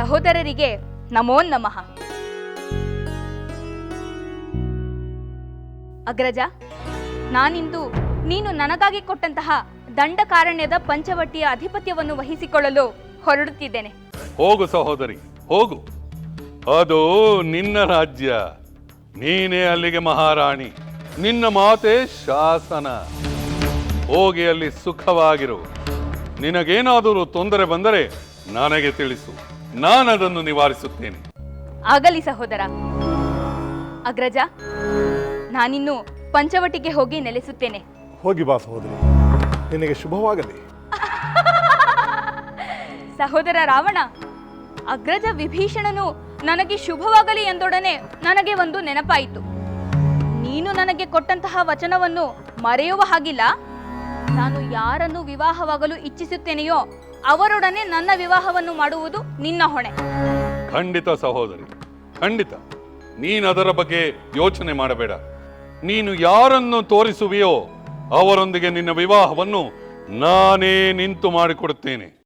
ಸಹೋದರರಿಗೆ ನಮೋ ನಮಃ. ಅಗ್ರಜ, ನಾನಿಂದು ನೀನು ನನಗಾಗಿ ಕೊಟ್ಟಂತಹ ದಂಡಕಾರಣ್ಯದ ಪಂಚವಟಿಯ ಅಧಿಪತ್ಯವನ್ನು ವಹಿಸಿಕೊಳ್ಳಲು ಹೊರಡುತ್ತಿದ್ದೇನೆ. ಹೋಗು ಸಹೋದರಿ, ಹೋಗು. ಅದು ನಿನ್ನ ರಾಜ್ಯ. ನೀನೇ ಅಲ್ಲಿಗೆ ಮಹಾರಾಣಿ. ನಿನ್ನ ಮಾತೆ ಶಾಸನ. ಹೋಗಿ ಅಲ್ಲಿ ಸುಖವಾಗಿರು. ನಿನಗೇನಾದರೂ ತೊಂದರೆ ಬಂದರೆ ನನಗೆ ತಿಳಿಸು. ನಾನದನ್ನು ನಿವಾರಿಸುತ್ತೇನೆ. ಆಗಲಿ ಸಹೋದರ. ಅಗ್ರಜ ನಾನಿನ್ನು ಪಂಚವಟಿಗೆ ಹೋಗಿ ನೆಲೆಸುತ್ತೇನೆ. ಹೋಗಿ ಬಾ ಸಹೋದರಿ. ನಿನಗೆ ಶುಭವಾಗಲಿ. ಸಹೋದರ ರಾವಣ ಅಗ್ರಜ ವಿಭೀಷಣನು ನನಗೆ ಶುಭವಾಗಲಿ ಎಂದೊಡನೆ ನನಗೆ ಒಂದು ನೆನಪಾಯಿತು. ನೀನು ನನಗೆ ಕೊಟ್ಟಂತಹ ವಚನವನ್ನು ಮರೆಯುವ ಹಾಗಿಲ್ಲ. ನಾನು ಯಾರನ್ನು ವಿವಾಹವಾಗಲು ಇಚ್ಛಿಸುತ್ತೇನೆಯೋ ಅವರೊಡನೆ ನನ್ನ ವಿವಾಹವನ್ನು ಮಾಡುವುದು ನಿನ್ನ ಹೊಣೆ. ಖಂಡಿತ ಸಹೋದರಿ, ಖಂಡಿತ. ನೀನು ನೀನದರ ಬಗ್ಗೆ ಯೋಚನೆ ಮಾಡಬೇಡ. ನೀನು ಯಾರನ್ನು ತೋರಿಸುವೆಯೋ ಅವರೊಂದಿಗೆ ನಿನ್ನ ವಿವಾಹವನ್ನು ನಾನೇ ನಿಂತು ಮಾಡಿಕೊಡುತ್ತೇನೆ.